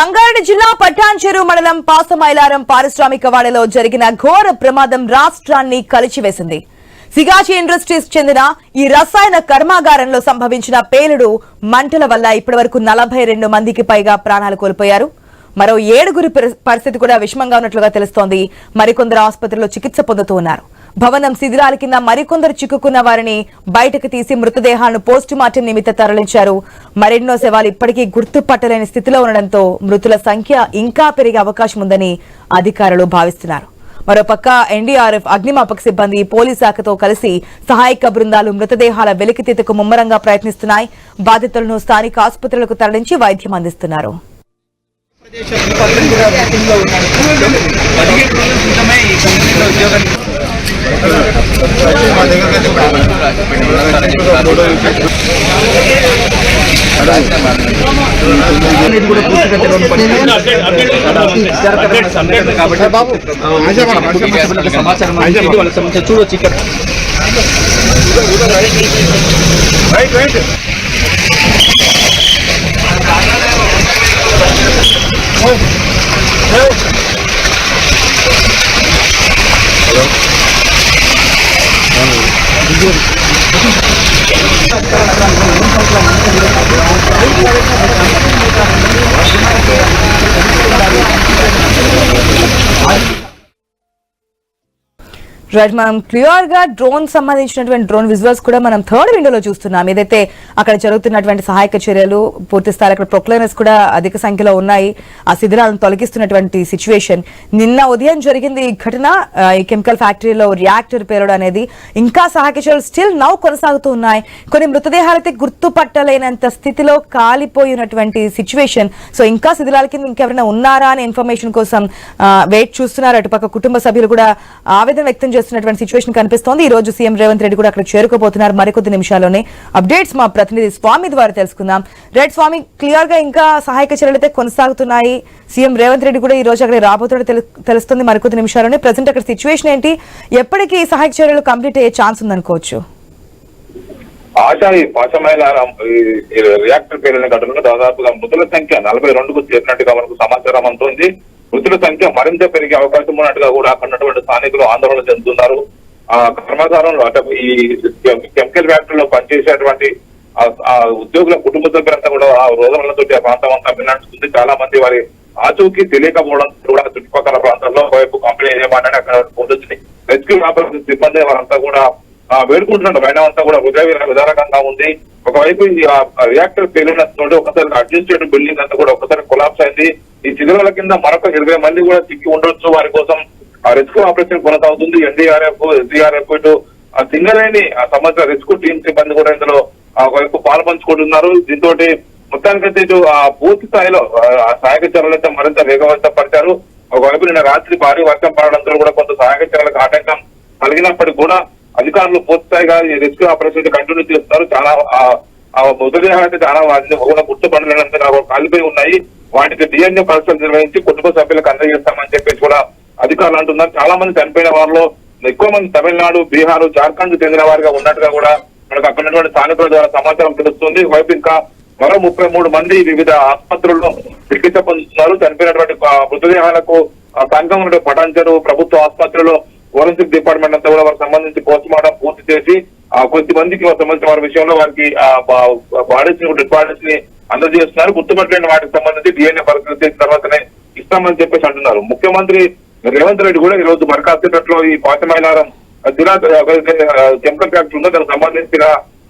సంగారెడ్డి జిల్లా పట్టాంచెరు మండలం పాసమైలారం పారిశ్రామిక వాడలో జరిగిన ఘోర ప్రమాదం రాష్ట్రాన్ని కలిచివేసింది. సిగాచి ఇండస్ట్రీస్ చెందిన ఈ రసాయన కర్మాగారంలో సంభవించిన పేలుడు మంటల వల్ల ఇప్పటివరకు నలభై రెండు మందికి పైగా ప్రాణాలు కోల్పోయారు. మరో ఏడుగురి పరిస్థితి కూడా విషమంగా ఉన్నట్లుగా తెలుస్తోంది. మరికొందరు ఆసుపత్రిలో చికిత్స పొందుతూ ఉన్నారు. భవనం శిథిలాల కింద మరికొందరు చిక్కుకున్న వారిని బయటకు తీసి మృతదేహాలను పోస్టు మార్టం నిమిత్త తరలించారు. మరెన్నో శవాలు ఇప్పటికీ గుర్తుపట్టలేని స్థితిలో ఉండడంతో మృతుల సంఖ్య ఇంకా పెరిగే అవకాశం ఉందని అధికారులు భావిస్తున్నారు. మరోపక్క ఎన్డీఆర్ఎఫ్ అగ్నిమాపక సిబ్బంది పోలీస్ శాఖతో కలిసి సహాయక బృందాలు మృతదేహాల వెలికితీతకు ముమ్మరంగా ప్రయత్నిస్తున్నాయి. బాధితులను స్థానిక ఆసుపత్రులకు తరలించి వైద్యం అందిస్తున్నారు. పదిహేడు రోజుల క్రితమే ఈ కంపెనీలో ఉద్యోగం అనేది సమాచారం వాళ్ళకి సంబంధించి చూడొచ్చు ఇక్కడ రైట్ మనం క్లియర్గా డ్రోన్ సంబంధించినటువంటి డ్రోన్ విజువల్స్ కూడా మనం థర్డ్ విండోలో చూస్తున్నాం. ఏదైతే అక్కడ జరుగుతున్నటువంటి సహాయక చర్యలు పూర్తి స్థాయి అక్కడ ప్రొక్లైనర్స్ కూడా అధిక సంఖ్యలో ఉన్నాయి. ఆ శిథిరాలను తొలగిస్తున్నటువంటి సిచ్యువేషన్ నిన్న ఉదయం జరిగింది ఈ ఘటన. ఈ కెమికల్ ఫ్యాక్టరీలో రియాక్టర్ పేరడం అనేది ఇంకా సహాయక చర్యలు స్టిల్ నౌ కొనసాగుతూ ఉన్నాయి. కొన్ని మృతదేహాలైతే గుర్తుపట్టలేనంత స్థితిలో కాలిపోయినటువంటి సిచ్యువేషన్ సో ఇంకా శిథిలాల కింద ఇంకెవరైనా ఉన్నారా అనే ఇన్ఫర్మేషన్ కోసం వెయిట్ చూస్తున్నారు. అటుపక్క కుటుంబ సభ్యులు కూడా ఆవేదన వ్యక్తం చేస్తున్నటువంటి సిచ్యువేషన్ కనిపిస్తోంది. ఈ రోజు సీఎం రేవంత్ రెడ్డి కూడా అక్కడ చేరుకోబోతున్నారు. మరికొద్ది నిమిషాల్లోనే అప్డేట్స్ మా ప్రతినిధి స్వామి ద్వారా తెలుసుకుందాం. రెడ్ స్వామి క్లియర్గా ఇంకా సహాయక చర్యలు అయితే కొనసాగుతున్నాయి. సీఎం రేవంత్ రెడ్డి కూడా ఈ రోజు అక్కడ రాబోతున్నట్టు తెలుస్తుంది. మరికొద్ది నిమిషాల్లోనే ప్రజెంట్ అక్కడ సిచ్యువేషన్ ఏంటి? ఎప్పటికీ సహాయక చర్యలు కంప్లీట్ అయ్యే ఛాన్స్ ఉందనుకోవచ్చు. ఆశ ఈ పాశమైన రియాక్టర్ పేలిన ఘటనలో దాదాపుగా మృతుల సంఖ్య నలభై రెండుకు చేరినట్టుగా మనకు సమాచారం అందుతుంది. మృతుల సంఖ్య మరింత పెరిగే అవకాశం ఉన్నట్టుగా కూడా అక్కడ ఉన్నటువంటి స్థానికులు ఆందోళన చెందుతున్నారు. ఆ కర్మాగారంలో అంటే ఈ కెమికల్ ఫ్యాక్టరీలో పనిచేసేటువంటి ఆ- ఉద్యోగుల కుటుంబ సభ్యులంతా కూడా ఆ రోజులతో ఆ ప్రాంతం అంతా విన్నట్టుతుంది చాలా మంది వారి ఆచూకీ తెలియకపోవడం కూడా చుట్టుపక్కల ప్రాంతాల్లో ఒకవైపు కంపెనీ ఏమంటే అక్కడ పొందుతుంది రెస్క్యూ ఆపరేషన్ సిబ్బంది వారంతా కూడా ఆ, వేడుకుంటున్న అంతా కూడా హృదయ విధారకంగా ఉంది. ఒకవైపు ఈ రియాక్టర్ రియాక్టర్ అయినటువంటి ఒకసారి అడ్మినిస్ట్రేటివ్ బిల్డింగ్ అంతా కూడా ఒకసారి కొలాప్స్ అయింది. ఈ శిథిరాల కింద మరొక ఇరవై మంది కూడా చిక్కి ఉండొచ్చు. వారి కోసం ఆ రెస్క్యూ ఆపరేషన్ కొనసాగుతుంది. ఎన్డీఆర్ఎఫ్ ఎస్డీఆర్ఎఫ్ ఇటు ఆ సింగరేణి ఆ సంబంధించిన రెస్క్యూ టీమ్ సిబ్బంది కూడా ఇందులో ఒకవైపు పాల్పంచుకుంటున్నారు. దీంతో మొత్తానికైతే ఇటు ఆ పూర్తి స్థాయిలో ఆ, సహాయక చర్యలు అయితే మరింత వేగవంతం పరిచారు ఒకవైపు నిన్న రాత్రి భారీ వర్షం పడడంతో కూడా కొంత సహాయక చర్యలకు ఆటంకం కలిగినప్పటికీ కూడా అధికారులు పూర్తి స్థాయిగా రెస్క్యూ ఆపరేషన్ కంటిన్యూ చేస్తున్నారు చాలా ఆ- మృతదేహాలు అయితే చాలా వాటిని కూడా గుర్తుపడలేనంత కాలిపోయి ఉన్నాయి. వాటికి డిఎన్ఏ పరీక్షలు నిర్వహించి కుటుంబ సభ్యులకు అందజేస్తామని చెప్పేసి కూడా అధికారులు అంటున్నారు. చాలా మంది చనిపోయిన వారిలో ఎక్కువ మంది తమిళనాడు బీహార్ జార్ఖండ్ చెందిన వారిగా ఉన్నట్టుగా కూడా మనకు అక్కడ స్థానికుల ద్వారా సమాచారం తెలుస్తుంది. వైపు ఇంకా మరో ముప్పై మూడు మంది వివిధ ఆసుపత్రుల్లో చికిత్స పొందుతున్నారు. చనిపోయినటువంటి మృతదేహాలకు ఆ, సంఘం పటాంచరు ప్రభుత్వ ఆసుపత్రిలో ఫోరెన్సిక్ డిపార్ట్మెంట్ అంతా కూడా వారికి సంబంధించి పోస్ట్ మార్టం పూర్తి చేసి ఆ కొద్ది మందికి సంబంధించిన వారి విషయంలో వారికి బాడీస్ని డెడ్ బాడీస్ని అందజేస్తున్నారు. గుర్తుపట్టలేని వాటికి సంబంధించి డిఎన్ఏ పరీక్షలు చేసిన తర్వాతనే ఇస్తామని చెప్పేసి అంటున్నారు. ముఖ్యమంత్రి రేవంత్ రెడ్డి కూడా ఈ రోజు బరకాసిపేటలో ఈ పాచమైలారం జిల్లా కెమికల్ ఫ్యాక్టరీ ఉందో దానికి సంబంధించిన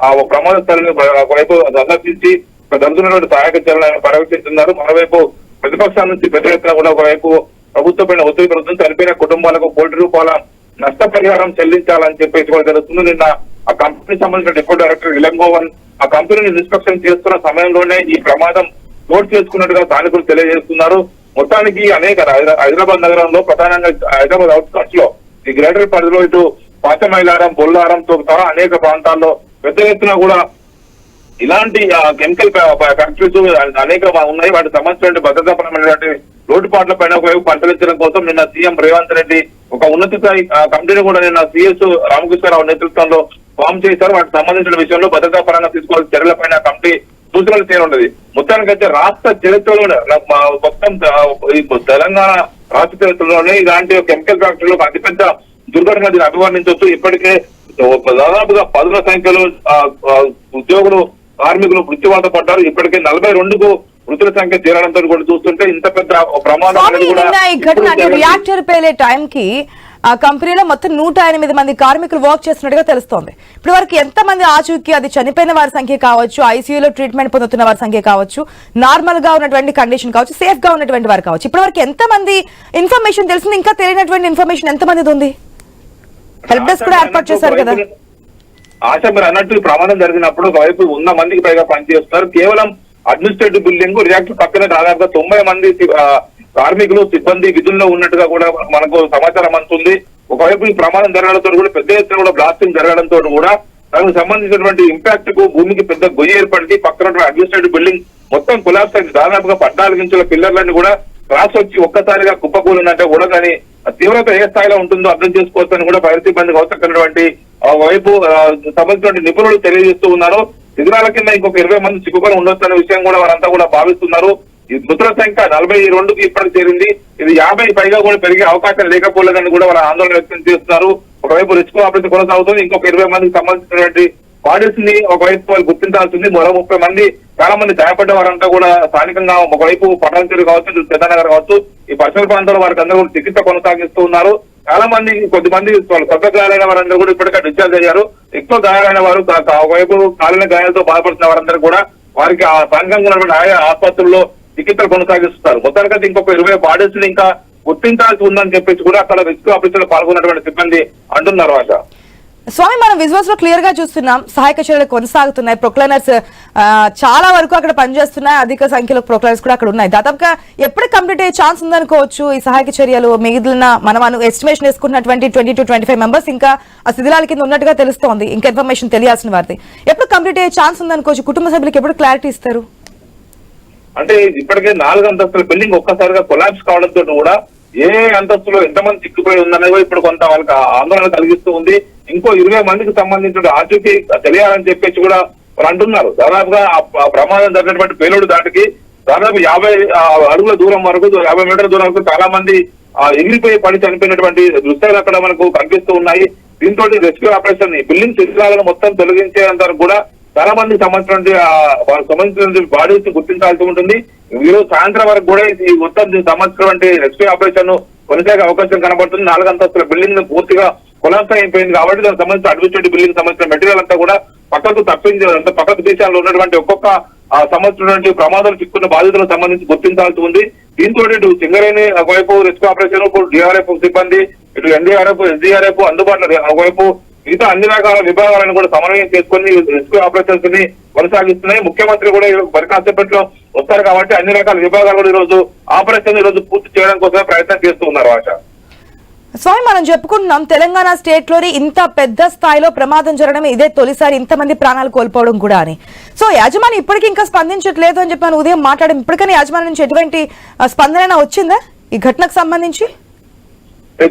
ఆ ఒక ప్రమాద స్థలాన్ని ఒకవైపు సందర్శించి అక్కడ జరుగుతున్నటువంటి సహాయక చర్యలను పర్యవేక్షిస్తున్నారు. మరోవైపు ప్రతిపక్షాల నుంచి పెద్ద కూడా ఒకవైపు ప్రభుత్వం పైన ఒత్తిడి పెరుగుతుంది. చనిపోయిన కుటుంబాలకు కోటి రూపాయల నష్టపరిహారం చెల్లించాలని చెప్పేసి కూడా జరుగుతుంది నిన్న ఆ కంపెనీ సంబంధించిన డిప్యూటీ డైరెక్టర్ ఇలంగోవన్ ఆ కంపెనీని ఇన్స్పెక్షన్ చేస్తున్న సమయంలోనే ఈ ప్రమాదం నోట్ చేసుకున్నట్టుగా స్థానికులు తెలియజేస్తున్నారు. మొత్తానికి అనేక హైదరా- హైదరాబాద్ నగరంలో ప్రధానంగా హైదరాబాద్ అవుట్స్కట్స్లో ఈ గ్రేటర్ పరిధిలో ఇటు పాచమైలారం బొల్లారంతో సహా అనేక ప్రాంతాల్లో పెద్ద ఎత్తున కూడా ఇలాంటి కెమికల్ ఫ్యాక్టరీస్ అనేక ఉన్నాయి. వాటికి సంబంధించిన భద్రతాపరమైనటువంటి లోటుపాట్ల పైన ఒకవైపు పరిశీలించడం కోసం నిన్న సీఎం రేవంత్ రెడ్డి ఒక ఉన్నత స్థాయి ఆ, కమిటీని కూడా నిన్న సీఎస్ రామకృష్ణారావు నేతృత్వంలో ఫామ్ చేశారు. వాటికి సంబంధించిన విషయంలో భద్రతా పరంగా తీసుకోవాల్సిన చర్యలపైన కమిటీ సూచనలు చేయనున్నది మొత్తానికైతే రాష్ట్ర చరిత్రలోనే మొత్తం తెలంగాణ రాష్ట్ర చరిత్రలోనే ఇలాంటి కెమికల్ ఫ్యాక్టరీలో అతిపెద్ద దుర్ఘటన దీన్ని అభివర్ణించవచ్చు ఇప్పటికే దాదాపుగా పదుల సంఖ్యలో ఉద్యోగులు కార్మికులు మృత్యువాత పడ్డారు. ఇప్పటికే నలభై రెండుకు మృతుల సంఖ్య చేరడంతో కూడా చూస్తుంటే ఇంత పెద్ద ప్రమాదం ఈ ఘటన. రియాక్టర్ పేలే టైంకి ఆ కంపెనీలో మొత్తం నూట ఎనిమిది మంది కార్మికులు వర్క్ చేస్తున్నట్టుగా తెలుస్తోంది. ఇప్పుడు వరకు ఎంత మంది ఆచూకీ అది చనిపోయిన వారి సంఖ్య కావచ్చు ఐసీయూలో ట్రీట్మెంట్ పొందుతున్న వారి సంఖ్య కావచ్చు నార్మల్గా ఉన్నటువంటి కండిషన్ కావచ్చు సేఫ్గా ఉన్నటువంటి వారు కావచ్చు. ఇప్పటి వరకు ఎంత మంది ఇన్ఫర్మేషన్ తెలిసింది? ఇంకా తెలియనటువంటి ఇన్ఫర్మేషన్ ఎంత మంది ఉంది? హెల్ప్ డెస్క్ కూడా ఏర్పాటు చేశారు కదా. ఆశ మీరు అన్నట్టు ప్రమాదం జరిగినప్పుడు ఒకవైపు వంద మందికి పైగా పనిచేస్తున్నారు. కేవలం అడ్మినిస్ట్రేటివ్ బిల్డింగ్ రియాక్టర్ పక్కన దాదాపుగా తొంభై మంది కార్మికులు సిబ్బంది విధుల్లో ఉన్నట్టుగా కూడా మనకు సమాచారం అందుతుంది ఒకవైపు ఈ ప్రమాదం జరగడంతో కూడా పెద్ద ఎత్తున కూడా బ్లాస్టింగ్ జరగడంతో కూడా దానికి సంబంధించినటువంటి ఇంపాక్ట్కు భూమికి పెద్ద గొయ్యి ఏర్పడింది. పక్కన అడ్మినిస్ట్రేటివ్ బిల్డింగ్ మొత్తం కొలాప్స్ అయింది. దాదాపుగా పద్నాలుగు ఇంచుల పిల్లర్లన్నీ కూడా క్రాస్ వచ్చి ఒక్కసారిగా కుప్పకూలినట్టే కూడా కానీ తీవ్రత ఏ స్థాయిలో ఉంటుందో అర్థం చేసుకోవచ్చని కూడా ఫైర్ సిబ్బందికి అవసరమైనటువంటి వైపు ఆ, సంబంధించిన నిపుణులు తెలియజేస్తూ ఉన్నారు. శిథిరాల కింద ఇంకొక ఇరవై మంది చిక్కుకొని ఉండొచ్చు అనే విషయం కూడా వారంతా కూడా భావిస్తున్నారు. ఈ మృతుల సంఖ్య నలభై రెండుకి ఇప్పటికి చేరింది. ఇది యాభై పైగా కూడా పెరిగే అవకాశం లేకపోలేదని కూడా వారు ఆందోళన వ్యక్తం చేస్తున్నారు. ఒకవైపు రిస్క్ ఆపరేషన్ కొనసాగుతుంది. ఇంకొక ఇరవై మందికి సంబంధించినటువంటి బాడీస్ని ఒకవైపు వాళ్ళు గుర్తించాల్సింది. మరో ముప్పై మంది చాలా మంది గాయపడ్డ వారంతా కూడా స్థానికంగా ఒకవైపు పటాన్చెరు కావచ్చు ఇటు కావచ్చు ఈ పరిసర ప్రాంతంలో వారికి అందరూ కూడా చికిత్స కొనసాగిస్తూ ఉన్నారు. చాలా మంది కొద్ది మంది వాళ్ళు సొంత గాయాలైన వారందరూ కూడా ఇప్పటికే డిశ్చార్జ్ అయ్యారు ఎక్కువ గాయాలైన వారు ఒకవైపు కాలిన గాయాలతో బాధపడుతున్న వారందరూ కూడా వారికి ఆ స్థానికంగా ఉన్నటువంటి ఆయా ఆసుపత్రుల్లో చికిత్స కొనసాగిస్తున్నారు. మొత్తానికైతే ఇంకొక ఇరవై బాడీస్ ఇంకా గుర్తించాల్సి ఉందని చెప్పేసి కూడా అక్కడ రిస్క్ ఆఫీసులో పాల్గొన్నటువంటి సిబ్బంది అంటున్నారు ఆశ స్వామి మనం విజువల్స్లో క్లియర్గా చూస్తున్నాం సహాయక చర్యలు కొనసాగుతున్నాయి ప్రొక్లైనర్స్ చాలా వరకు అక్కడ పనిచేస్తున్నాయి అధిక సంఖ్యలో ప్రొక్లైనర్స్ కూడా అక్కడ ఉన్నాయి. దాదాపుగా ఎప్పుడు కంప్లీట్ అయ్యే ఛాన్స్ ఉందనుకోవచ్చు ఈ సహాయక చర్యలు మిగిలిన మనం ఎస్టిమేషన్ వేసుకున్నటువంటి twenty two twenty five members ఇంకా ఆ శిథిలాల కింద ఉన్నట్టుగా తెలుస్తోంది ఇంకా ఇన్ఫర్మేషన్ తెలియాల్సిన వారిది. ఎప్పుడు కంప్లీట్ అయ్యే ఛాన్స్ ఉందనుకోవచ్చు కుటుంబ సభ్యులకు ఎప్పుడు క్లారిటీ ఇస్తారు? అంటే ఇప్పటికే నాలుగు అంతస్తుల బిల్డింగ్ ఒక్కసారిగా కొలాబ్స్ కావడంతో కూడా ఏ అంతస్తులో ఎంతమంది చిక్కుపోయి ఉందనేది ఇప్పుడు కొంత వాళ్ళకి ఆందోళన కలిగిస్తూ ఉంది. ఇంకో ఇరవై మందికి సంబంధించిన ఆచూకీ తెలియాలని చెప్పేసి కూడా వాళ్ళు అంటున్నారు. దాదాపుగా ఆ- ప్రమాదం జరిగినటువంటి పేలుడు దాటికి దాదాపు యాభై అడుగుల దూరం వరకు యాభై మీటర్ల దూరం వరకు చాలా మంది ఎగిరిపోయి పడి చనిపోయినటువంటి దృశ్యాలు అక్కడ మనకు కనిపిస్తూ ఉన్నాయి. దీంతో రెస్క్యూ ఆపరేషన్ బిల్డింగ్ శిథిలాలను మొత్తం తొలగించేంత కూడా చాలా మందికి సంబంధించినటువంటి సంబంధించిన వారికి సంబంధించినటువంటి బాడీస్ గుర్తించాల్సి ఉంటుంది. ఈ సాయంత్రం వరకు కూడా ఈ మొత్తం సంవత్సరం అంటే రెస్క్యూ ఆపరేషన్ కొనసాగే అవకాశం కనబడుతుంది. నాలుగు అంతస్తుల బిల్డింగ్ పూర్తిగా కొలాప్స్ అయిపోయింది కాబట్టి దానికి సంబంధించిన అడ్మినిస్ట్రేటివ్ బిల్డింగ్ సంబంధించిన మెటీరియల్ అంతా కూడా పక్కకు తప్పించే అంత పక్కకు దేశాల్లో ఉన్నటువంటి ఒక్కొక్క సంవత్సరం ప్రమాదాలు చిక్కున్న బాధితులకు సంబంధించి గుర్తించాల్సి ఉంది. దీంతో ఇటు సింగరేణి ఒకవైపు రెస్క్యూ ఆపరేషన్ డిఆర్ఎఫ్ సిబ్బంది ఇటు ఎన్డీఆర్ఎఫ్ ఎస్డీఆర్ఎఫ్ అందుబాటులో ఒకవైపు మిగతా అన్ని రకాల విభాగాలను కూడా సమన్వయం చేసుకుని రెస్క్యూ ఆపరేషన్స్ని కొనసాగిస్తున్నాయి. ముఖ్యమంత్రి కూడా ఈ వస్తారు కాబట్టి అన్ని రకాల విభాగాలు కూడా ఈరోజు రోజు ఆపరేషన్ ఈరోజు రోజు పూర్తి చేయడం కోసం ప్రయత్నం చేస్తూ ఉన్నారు ఆశ. స్వామి మనం చెప్పుకుంటున్నాం తెలంగాణ స్టేట్లోని ఇంత పెద్ద స్థాయిలో ప్రమాదం జరగడం ఇదే తొలిసారి ఇంతమంది ప్రాణాలు కోల్పోవడం కూడా అని. సో యాజమాని ఇప్పటికీ ఇంకా స్పందించట్లేదు అని చెప్పి మనం ఉదయం మాట్లాడడం ఇప్పటికైనా యాజమాని నుంచి ఎటువంటి స్పందన వచ్చిందా? ఈ ఘటనకు సంబంధించి?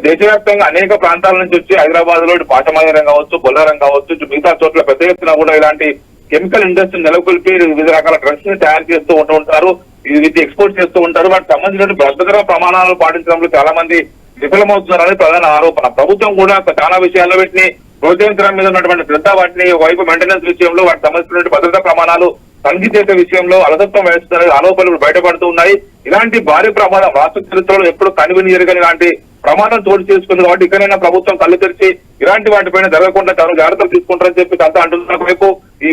దేశవ్యాప్తంగా అనేక ప్రాంతాల నుంచి వచ్చి హైదరాబాద్లో ఇటు పాఠమాగరం కావచ్చు బొల్లారం కావచ్చు మిగతా చోట్ల పెద్ద ఎత్తున కూడా ఇలాంటి కెమికల్ ఇండస్ట్రీ నెలకొల్పి వివిధ రకాల డ్రగ్స్ని తయారు చేస్తూ ఉంటూ ఉంటారు ఇది ఎక్స్పోర్ట్ చేస్తూ ఉంటారు. వాటికి సంబంధించిన భద్రతా ప్రమాణాలు పాటించడంలో చాలా మంది విఫలమవుతున్నారని ప్రధాన ఆరోపణ. ప్రభుత్వం కూడా చాలా విషయాల్లో వీటిని ప్రోత్సహించడం మీద ఉన్నటువంటి శ్రద్ధ వాటిని ఒకవైపు మెయింటెనెన్స్ విషయంలో వాటికి సంబంధించినటువంటి భద్రతా ప్రమాణాలు తనిఖీ చేసే విషయంలో అలసత్వం వేస్తున్న ఆరోపణలు బయటపడుతూ ఉన్నాయి. ఇలాంటి భారీ ప్రమాదం రాష్ట్ర చరిత్రలో ఎప్పుడు కనివిని జరగని ఇలాంటి ప్రమాదం చోటు చేసుకుంది కాబట్టి ఇక్కడైనా ప్రభుత్వం కళ్ళు తెరిచి ఇలాంటి వాటిపైన జరగకుండా చాలా జాగ్రత్తలు తీసుకుంటారని చెప్పి అంతా అంటున్న వైపు ఈ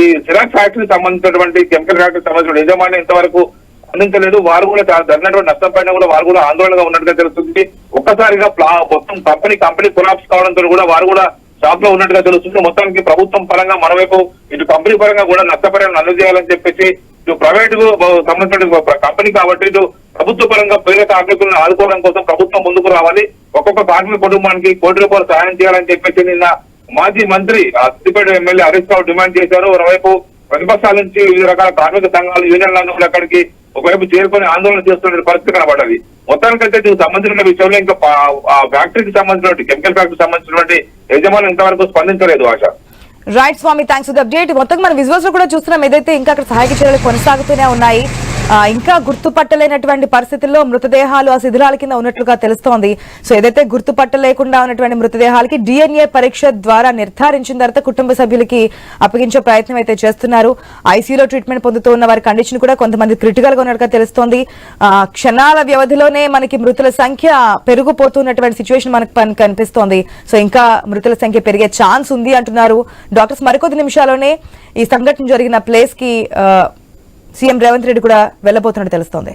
ఈ సిరాక్ ఫ్యాక్టరీ సంబంధించినటువంటి కెమికల్ ఫ్యాక్టరీ సంబంధించిన యజమాని ఇంతవరకు స్పందించలేదు వారు కూడా జరిగినటువంటి నష్టం పైన కూడా వారు కూడా ఆందోళనగా ఉన్నట్టుగా తెలుస్తుంది. ఒక్కసారిగా మొత్తం కంపెనీ కంపెనీ కొలాప్స్ కావడంతో కూడా వారు కూడా షాప్లో ఉన్నట్టుగా తెలుస్తుంది. మొత్తానికి ప్రభుత్వం పరంగా మనవైపు ఇటు కంపెనీ పరంగా కూడా నష్టపరిహారం అందజేయాలని చెప్పేసి ఇటు ప్రైవేట్ సంబంధించిన కంపెనీ కాబట్టి ఇటు ప్రభుత్వ పరంగా పేద కార్మికులను ఆదుకోవడం కోసం ప్రభుత్వం ముందుకు రావాలి. ఒక్కొక్క కార్మిక కుటుంబానికి కోటి రూపాయలు సహాయం చేయాలని చెప్పేసి నిన్న మాజీ మంత్రి సిద్దిపేట ఎమ్మెల్యే హరీష్ రావు డిమాండ్ చేశారు. మరోవైపు ప్రతిపక్షాల నుంచి వివిధ రకాల కార్మిక సంఘాలు యూనియన్లను అక్కడికి ఒకవైపు చేరుకొని ఆందోళన చేస్తున్న పరిస్థితి కనబడ్డది. మొత్తానికైతే దీనికి సంబంధించిన విషయంలో ఇంకా ఫ్యాక్టరీకి సంబంధించినటువంటి కెమికల్ ఫ్యాక్టరీకి సంబంధించినటువంటి యజమానులు ఇంతవరకు స్పందించలేదు ఆశ. Right Swamy thanks for the update మొత్తం మన విజువల్స్లో కూడా చూస్తున్నాం. ఏదైతే ఇంకా అక్కడ సహాయక చర్యలు కొనసాగుతూనే ఉన్నాయి ఇంకా గుర్తుపట్టలేనటువంటి పరిస్థితుల్లో మృతదేహాలు ఆ శిథిలాల కింద ఉన్నట్లుగా తెలుస్తోంది. సో ఏదైతే గుర్తుపట్టలేకుండా ఉన్నటువంటి మృతదేహాలకి డిఎన్ఏ పరీక్ష ద్వారా నిర్ధారించిన తర్వాత కుటుంబ సభ్యులకి అప్పగించే ప్రయత్నం అయితే చేస్తున్నారు. ఐసీయూలో ట్రీట్మెంట్ పొందుతూ ఉన్న వారి కండిషన్ కూడా కొంతమంది క్రిటికల్గా ఉన్నట్టుగా తెలుస్తోంది. క్షణాల వ్యవధిలోనే మనకి మృతుల సంఖ్య పెరిగిపోతున్నటువంటి సిచ్యువేషన్ మనకు కనిపిస్తోంది. సో ఇంకా మృతుల సంఖ్య పెరిగే ఛాన్స్ ఉంది అంటున్నారు. డాక్టర్స్ మరికొద్ది నిమిషాల్లోనే ఈ సంఘటన జరిగిన ప్లేస్కి ఆ, సీఎం రేవంత్ రెడ్డి కూడా వెళ్ళబోతున్నట్టు తెలుస్తోంది.